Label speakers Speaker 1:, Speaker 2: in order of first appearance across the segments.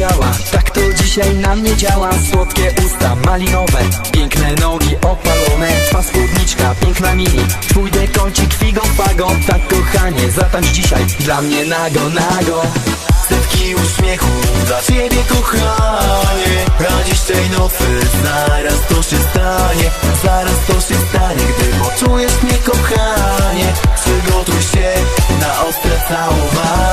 Speaker 1: Tak to dzisiaj na mnie działa. Słodkie usta, malinowe Piękne nogi opalone. Twa spódniczka, piękna mini. Twój dekolcik figą fagą. Tak kochanie, zatańcz dzisiaj. Dla mnie nago, nago.
Speaker 2: Setki uśmiechów dla ciebie kochanie. Radzisz tej nocy, zaraz to się stanie. Zaraz to się stanie, gdy poczujesz mnie kochanie. Przygotuj się na ostre całowanie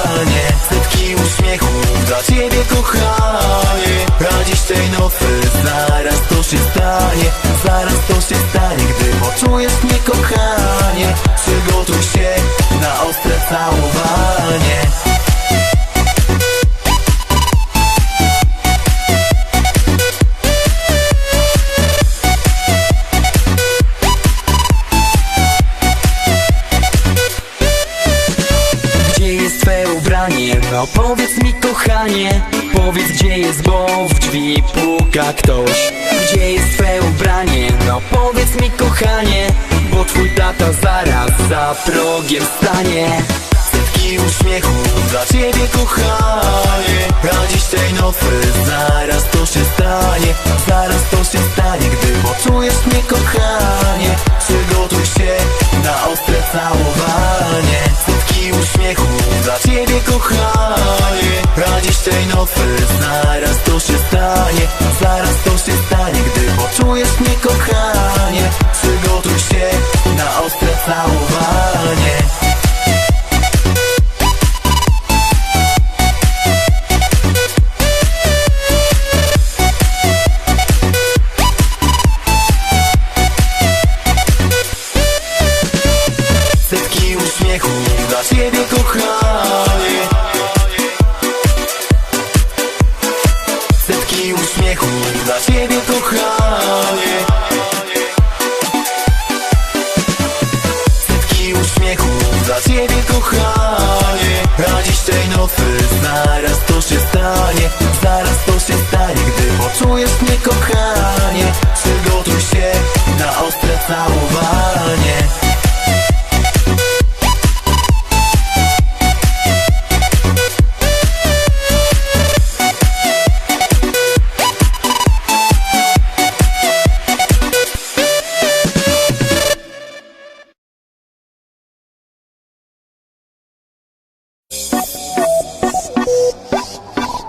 Speaker 2: ciebie kochanie. Radzisz tej nocy, zaraz to się stanie. Zaraz to się stanie, gdy poczujesz mnie kochanie. Przygotuj się na ostre całowanie.
Speaker 1: Gdzie jest twe ubranie? No powiedz mi kochanie Powiedz gdzie jest, bo w drzwi puka ktoś. Gdzie jest twe ubranie? No powiedz mi kochanie Bo twój tata zaraz za progiem stanie.
Speaker 2: Setki uśmiechów dla ciebie kochanie. Radzisz tej nocy, zaraz to się stanie. Zaraz to się stanie, gdy poczujesz mnie kochanie. Przygotuj się na ostre całowanie. Setki uśmiechów dla ciebie kochanie dla Ciebie kochanie. Setki uśmiechu dla Ciebie kochanie. Na dziś tej nocy